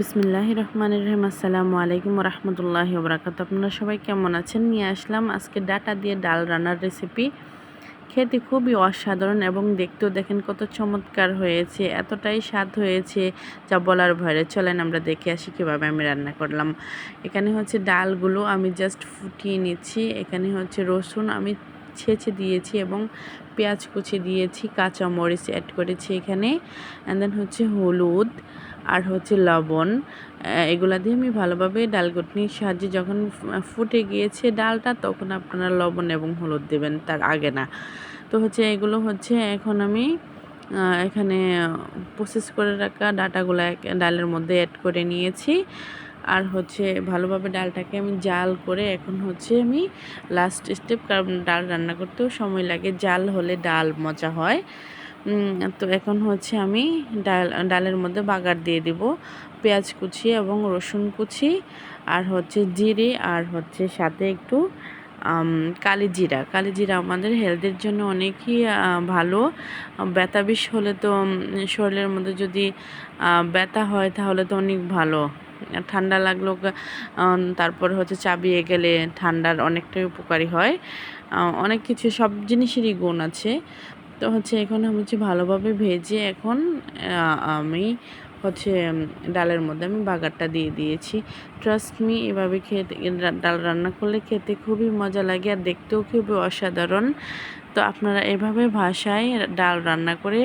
বিসমিল্লাহ রহমান রহিম। আসসালামু আলাইকুম রহমতুল্লাহ বরাকাত আপনারা সবাই কেমন আছেন? নিয়ে আসলাম আজকে ডাটা দিয়ে ডাল রান্নার রেসিপি খেতে খুবই অসাধারণ এবং দেখতেও দেখেন কত চমৎকার হয়েছে, এতটাই স্বাদ হয়েছে, যা বলার ভয়ে। চলেন আমরা দেখে আসি কীভাবে আমি রান্না করলাম। এখানে হচ্ছে ডালগুলো আমি জাস্ট ফুটিয়ে নিচ্ছি। এখানে হচ্ছে রসুন আমি ছেঁচে দিয়েছি এবং পেঁয়াজ কুচি দিয়েছি কাঁচা মরিচ অ্যাড করেছি এখানে। অ্যান্ড দেন হচ্ছে হলুদ। আর হচ্ছে লবণ এগুলা দিয়ে আমি ভালোভাবে ডাল ঘুটনির সাহায্যে যখন ফুটে গিয়েছে ডালটা, তখন আপনারা লবণ এবং হলুদ দেবেন, তার আগে না। তো হচ্ছে এগুলো হচ্ছে এখন আমি এখানে প্রসেস করে রাখা ডাটাগুলো ডালের মধ্যে অ্যাড করে নিয়েছি। আর হচ্ছে ভালোভাবে ডালটাকে আমি জাল করে এখন হচ্ছে আমি লাস্ট স্টেপ কারণ ডাল রান্না করতেও সময় লাগে, জাল হলে ডাল মজা হয়। তো এখন হচ্ছে আমি ডাল, ডালের মধ্যে বাগার দিয়ে দিব। পেঁয়াজ কুচি এবং রসুন কুচি, আর হচ্ছে জিরে, আর হচ্ছে সাথে একটু কালি জিরা। কালি জিরা আমাদের হেলথের জন্য অনেকই ভালো। ব্যথা বিষ হলে তো শরীরের মধ্যে যদি ব্যথা হয় তাহলে তো অনেক ভালো। ঠান্ডা লাগল তারপর হচ্ছে চাবিয়ে গেলে ঠান্ডার অনেকটাই উপকারী হয়। অনেক কিছু সব জিনিসেরই গুণ আছে। তো হচ্ছে এখন আমি হচ্ছে ভালোভাবে ভেজে এখন আমি হচ্ছে ডালের মধ্যে আমি বাগারটা দিয়ে দিয়েছি। ট্রাস্ট মি এভাবে খেতে ডাল রান্না করলে খেতে খুবই মজা লাগে আর দেখতেও খুবই অসাধারণ। তো আপনারা এভাবে ভাষায় ডাল রান্না করে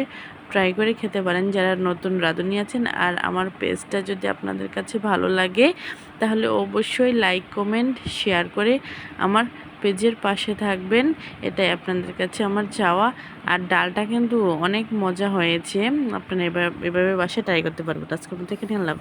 ট্রাই করে খেতে পারেন যারা নতুন রাঁধুনি আছেন। আর আমার পেজটা যদি আপনাদের কাছে ভালো লাগে, তাহলে অবশ্যই লাইক কমেন্ট শেয়ার করে আমার পেজের পাশে থাকবেন, এটাই আপনাদের কাছে আমার চাওয়া। আর ডালটা কিন্তু অনেক মজা হয়েছে। আপনারা এবার, এভাবে বাসায় ট্রাই করতে পারবেন। আজকের মধ্যে এখানে আল্লাহ